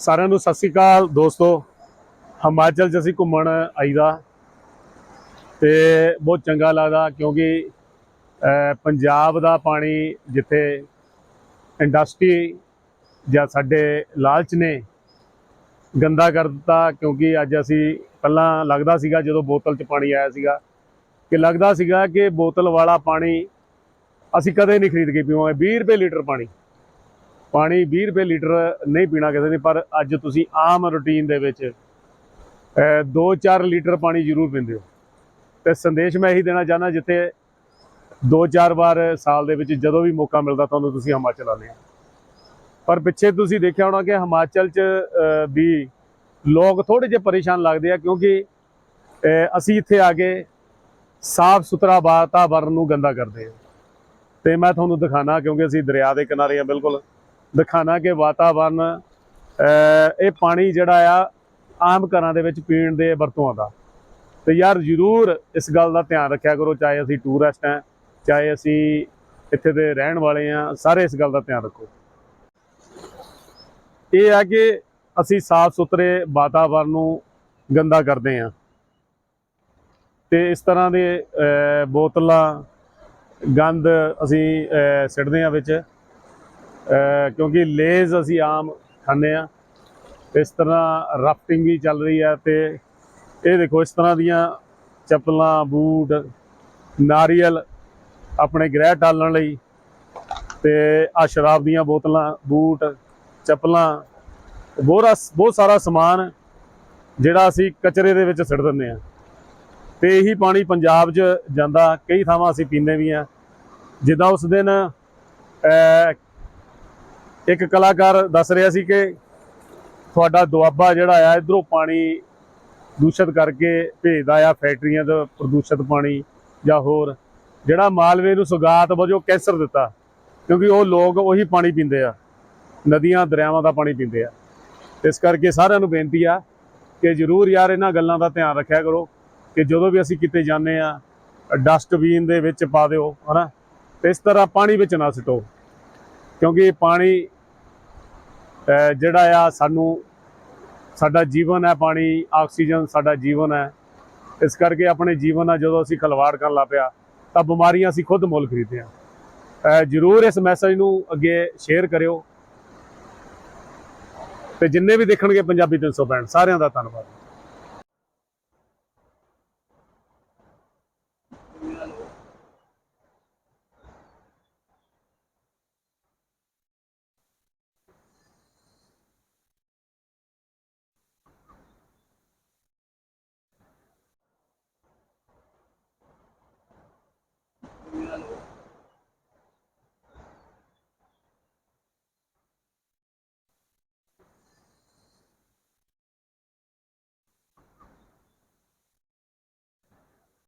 ਸਾਰਿਆਂ ਨੂੰ ਸਤਿ ਸ੍ਰੀ ਅਕਾਲ ਦੋਸਤੋ। ਹਿਮਾਚਲ 'ਚ ਅਸੀਂ ਘੁੰਮਣ ਆਈਦਾ ਤੇ ਬਹੁਤ ਚੰਗਾ ਲੱਗਦਾ ਕਿਉਂਕਿ ਪੰਜਾਬ ਦਾ ਪਾਣੀ ਜਿੱਥੇ ਇੰਡਸਟਰੀ ਜਾਂ ਸਾਡੇ ਲਾਲਚ ਨੇ ਗੰਦਾ ਕਰ ਦਿੱਤਾ ਕਿਉਂਕਿ ਅੱਜ ਅਸੀਂ ਪਹਿਲਾਂ ਲੱਗਦਾ ਸੀਗਾ ਜਦੋਂ ਬੋਤਲ 'ਚ ਪਾਣੀ ਆਇਆ ਸੀਗਾ ਕਿ ਲੱਗਦਾ ਸੀਗਾ ਕਿ ਬੋਤਲ ਵਾਲਾ ਪਾਣੀ ਅਸੀਂ ਕਦੇ ਨਹੀਂ ਖਰੀਦ ਕੇ ਪੀਵਾਂਗੇ 20 ਰੁਪਏ ਲੀਟਰ ਪਾਣੀ। ਪਾਣੀ 20 ਰੁਪਏ ਲੀਟਰ ਨਹੀਂ ਪੀਣਾ ਕਿਸੇ ਨੇ, ਪਰ ਅੱਜ ਤੁਸੀਂ ਆਮ ਰੁਟੀਨ ਦੇ ਵਿੱਚ 2-4 ਲੀਟਰ ਪਾਣੀ ਜ਼ਰੂਰ ਪੀਂਦੇ ਹੋ। ਤੇ ਸੰਦੇਸ਼ ਮੈਂ ਇਹੀ ਦੇਣਾ ਚਾਹੁੰਦਾ ਜਿੱਥੇ 2-4 ਵਾਰ ਸਾਲ ਦੇ ਵਿੱਚ ਜਦੋਂ ਵੀ ਮੌਕਾ ਮਿਲਦਾ ਤੁਹਾਨੂੰ ਤੁਸੀਂ ਹਿਮਾਚਲ ਆਉਂਦੇ ਹੋ। ਪਰ ਪਿੱਛੇ ਤੁਸੀਂ ਦੇਖਿਆ ਹੋਣਾ ਕਿ ਹਿਮਾਚਲ 'ਚ ਵੀ ਲੋਕ ਥੋੜੇ ਜਿਹੇ ਪਰੇਸ਼ਾਨ ਲੱਗਦੇ ਆ ਕਿਉਂਕਿ ਅਸੀਂ ਇੱਥੇ ਆ ਕੇ ਸਾਫ਼ ਸੁਥਰਾ ਵਾਤਾਵਰਨ ਨੂੰ ਗੰਦਾ ਕਰਦੇ ਆ ਤੇ ਮੈਂ ਤੁਹਾਨੂੰ ਦਿਖਾਣਾ ਕਿਉਂਕਿ ਅਸੀਂ ਦਰਿਆ ਦੇ ਕਿਨਾਰੇ ਆ ਬਿਲਕੁਲ। ਦਿਖਾਣਾ ਕਿ ਵਾਤਾਵਰਨ ਇਹ ਪਾਣੀ ਜਿਹੜਾ ਆ, ਆਮ ਘਰਾਂ ਦੇ ਵਿੱਚ ਪੀਣ ਦੇ ਵਰਤੋਂ ਆਉਂਦਾ। ਤੇ ਯਾਰ ਜ਼ਰੂਰ ਇਸ ਗੱਲ ਦਾ ਧਿਆਨ ਰੱਖਿਆ ਕਰੋ, ਚਾਹੇ ਅਸੀਂ ਟੂਰਿਸਟ ਹਾਂ, ਚਾਹੇ ਅਸੀਂ ਇੱਥੇ ਦੇ ਰਹਿਣ ਵਾਲੇ ਆ ਸਾਰੇ ਇਸ ਗੱਲ ਦਾ ਧਿਆਨ ਰੱਖੋ। ਇਹ ਆ ਕਿ ਅਸੀਂ ਸਾਫ਼ ਸੁਥਰੇ ਵਾਤਾਵਰਨ ਨੂੰ ਗੰਦਾ ਕਰਦੇ ਆ ਤੇ ਇਸ ਤਰ੍ਹਾਂ ਦੇ ਬੋਤਲਾਂ, ਗੰਦ ਅਸੀਂ ਸਿੱਟਦੇ ਆ ਵਿੱਚ। ਕਿਉਂਕਿ ਲੇਜ਼ ਅਸੀਂ ਆਮ ਖਾਂਦੇ ਆ ਇਸ ਤਰ੍ਹਾਂ ਰਾਫਟਿੰਗ ਵੀ ਚੱਲ ਰਹੀ ਹੈ ਤੇ ਇਹ ਦੇਖੋ, ਇਸ ਤਰ੍ਹਾਂ ਦੀਆਂ ਚੱਪਲਾਂ, ਬੂਟ, ਨਾਰੀਅਲ ਆਪਣੇ ਗ੍ਰਹਿ ਟਾਲਣ ਲਈ ਤੇ ਆ ਸ਼ਰਾਬ ਦੀਆਂ ਬੋਤਲਾਂ, ਬੂਟ, ਚੱਪਲਾਂ ਬਹੁਤ ਬਹੁਤ ਸਾਰਾ ਸਮਾਨ ਜਿਹੜਾ ਅਸੀਂ ਕਚਰੇ ਦੇ ਵਿੱਚ ਸਿੱਟ ਦਿੰਦੇ ਆ ਤੇ ਇਹੀ ਪਾਣੀ ਪੰਜਾਬ 'ਚ ਜਾਂਦਾ, ਕਈ ਥਾਵਾਂ ਅਸੀਂ ਪੀਂਦੇ ਵੀ ਆ ਜਿੱਦਾਂ ਉਸ ਦਿਨ ਇੱਕ ਕਲਾਕਾਰ ਦੱਸ ਰਿਹਾ ਸੀ ਕਿ ਤੁਹਾਡਾ ਦੁਆਬਾ ਜਿਹੜਾ ਆ, ਇਧਰੋਂ ਪਾਣੀ ਦੂਸ਼ਿਤ ਕਰਕੇ ਭੇਜਦਾ ਆ ਫੈਕਟਰੀਆਂ ਦਾ ਪ੍ਰਦੂਸ਼ਿਤ ਪਾਣੀ ਜਾਂ ਹੋਰ, ਜਿਹੜਾ ਮਾਲਵੇ ਨੂੰ ਸੁਗਾਤ ਵਜੋਂ ਕੈਂਸਰ ਦਿੱਤਾ, ਕਿਉਂਕਿ ਉਹ ਲੋਕ ਉਹੀ ਪਾਣੀ ਪੀਂਦੇ ਆ, ਨਦੀਆਂ, ਦਰਿਆਵਾਂ ਦਾ ਪਾਣੀ ਪੀਂਦੇ ਆ। ਇਸ ਕਰਕੇ ਸਾਰਿਆਂ ਨੂੰ ਬੇਨਤੀ ਆ ਕਿ ਜ਼ਰੂਰ ਯਾਰ ਇਹਨਾਂ ਗੱਲਾਂ ਦਾ ਧਿਆਨ ਰੱਖਿਆ ਕਰੋ, ਕਿ ਜਦੋਂ ਵੀ ਅਸੀਂ ਕਿਤੇ ਜਾਂਦੇ ਆ, ਡਸਟਬੀਨ ਦੇ ਵਿੱਚ ਪਾ ਦਿਓ, ਹਨਾ? ਤੇ ਇਸ ਤਰ੍ਹਾਂ ਪਾਣੀ ਵਿੱਚ ਨਾ ਸਿੱਟੋ, ਕਿਉਂਕਿ ਪਾਣੀ ਜਿਹੜਾ ਆ ਸਾਨੂੰ, ਸਾਡਾ ਜੀਵਨ ਹੈ ਪਾਣੀ, ਆਕਸੀਜਨ ਸਾਡਾ ਜੀਵਨ ਹੈ। ਇਸ ਕਰਕੇ ਆਪਣੇ ਜੀਵਨ ਨਾਲ ਜਦੋਂ ਅਸੀਂ ਖਲਵਾੜ ਕਰਨ ਲੱਗ ਪਿਆ, ਤਾਂ ਬਿਮਾਰੀਆਂ ਅਸੀਂ ਖੁਦ ਮੁੱਲ ਖਰੀਦਦੇ ਹਾਂ। ਜ਼ਰੂਰ ਇਸ ਮੈਸੇਜ ਨੂੰ ਅੱਗੇ ਸ਼ੇਅਰ ਕਰਿਓ। ਤੇ ਜਿੰਨੇ ਵੀ ਦੇਖਣਗੇ ਪੰਜਾਬੀ 365 ਸਾਰਿਆਂ ਦਾ ਧੰਨਵਾਦ।